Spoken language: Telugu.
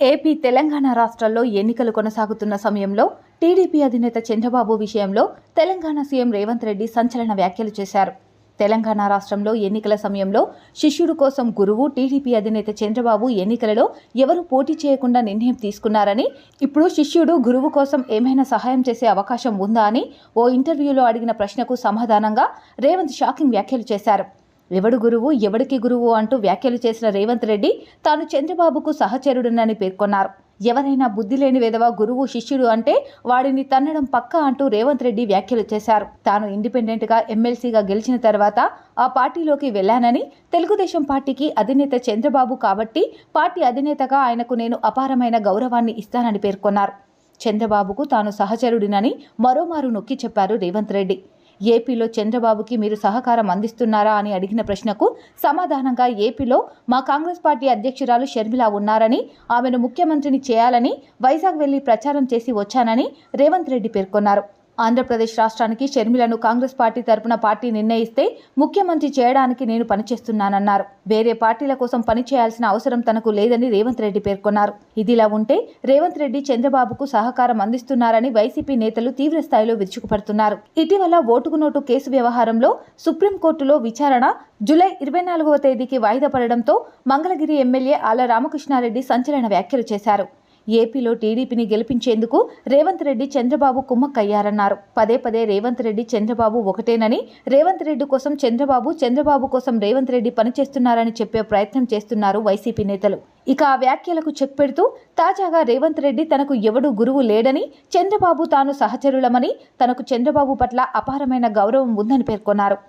ఏపీ తెలంగాణ రాష్ట్రాల్లో ఎన్నికలు కొనసాగుతున్న సమయంలో టీడీపీ అధినేత చంద్రబాబు విషయంలో తెలంగాణ సీఎం రేవంత్ రెడ్డి సంచలన వ్యాఖ్యలు చేశారు. తెలంగాణ రాష్ట్రంలో ఎన్నికల సమయంలో శిష్యుడు కోసం గురువు టీడీపీ అధినేత చంద్రబాబు ఎన్నికలలో ఎవరు పోటీ చేయకుండా నిర్ణయం తీసుకున్నారని ఇప్పుడు శిష్యుడు గురువు కోసం ఏమైనా సహాయం చేసే అవకాశం ఉందా అని ఓ ఇంటర్వ్యూలో అడిగిన ప్రశ్నకు సమాధానంగా రేవంత్ షాకింగ్ వ్యాఖ్యలు చేశారు. ఎవడు గురువు ఎవడికి గురువు అంటూ వ్యాఖ్యలు చేసిన రేవంత్ రెడ్డి తాను చంద్రబాబుకు సహచరుడునని పేర్కొన్నారు. ఎవరైనా బుద్ధి లేని విధవ గురువు శిష్యుడు అంటే వాడిని తన్నడం పక్కా అంటూ రేవంత్ రెడ్డి వ్యాఖ్యలు చేశారు. తాను ఇండిపెండెంట్గా ఎమ్మెల్సీగా గెలిచిన తర్వాత ఆ పార్టీలోకి వెళ్ళానని తెలుగుదేశం పార్టీకి అధినేత చంద్రబాబు కాబట్టి పార్టీ అధినేతగా ఆయనకు నేను అపారమైన గౌరవాన్ని ఇస్తానని పేర్కొన్నారు. చంద్రబాబుకు తాను సహచరుడినని మరోమారు నొక్కి చెప్పారు రేవంత్ రెడ్డి. ఏపీలో చంద్రబాబుకి మీరు సహకారం అందిస్తున్నారా అని అడిగిన ప్రశ్నకు సమాధానంగా ఏపీలో మా కాంగ్రెస్ పార్టీ అధ్యక్షురాలు షర్మిల ఉన్నారని ఆమెను ముఖ్యమంత్రిని చేయాలని వైజాగ్ వెళ్ళి ప్రచారం చేసి వచ్చానని రేవంత్ రెడ్డి పేర్కొన్నారు. ఆంధ్రప్రదేశ్ రాష్ట్రానికి షర్మిలను కాంగ్రెస్ పార్టీ తరపున పార్టీ నిర్ణయిస్తే ముఖ్యమంత్రి చేయడానికి నేను పనిచేస్తున్నానన్నారు. వేరే పార్టీల కోసం పనిచేయాల్సిన అవసరం తనకు లేదని రేవంత్ రెడ్డి పేర్కొన్నారు. ఇదిలా ఉంటే రేవంత్ రెడ్డి చంద్రబాబుకు సహకారం అందిస్తున్నారని వైసీపీ నేతలు తీవ్ర స్థాయిలో విరుచుకుపడుతున్నారు. ఇటీవల ఓటుకు నోటు కేసు వ్యవహారంలో సుప్రీంకోర్టులో విచారణ జూలై ఇరవై నాలుగవ తేదీకి వాయిదా పడడంతో మంగళగిరి ఎమ్మెల్యే ఆల రామకృష్ణారెడ్డి సంచలన వ్యాఖ్యలు చేశారు. ఏపీలో టీడీపీని గెలిపించేందుకు రేవంత్ రెడ్డి చంద్రబాబు కుమ్మక్కయ్యారన్నారు. పదే పదే రేవంత్ రెడ్డి చంద్రబాబు ఒకటేనని రేవంత్ రెడ్డి కోసం చంద్రబాబు చంద్రబాబు కోసం రేవంత్ రెడ్డి పనిచేస్తున్నారని చెప్పే ప్రయత్నం చేస్తున్నారు వైసీపీ నేతలు. ఇక ఆ వ్యాఖ్యలకు చెక్ పెడుతూ తాజాగా రేవంత్ రెడ్డి తనకు ఎవడు గురువు లేడని చంద్రబాబు తాను సహచరులమని తనకు చంద్రబాబు పట్ల అపారమైన గౌరవం ఉందని పేర్కొన్నారు.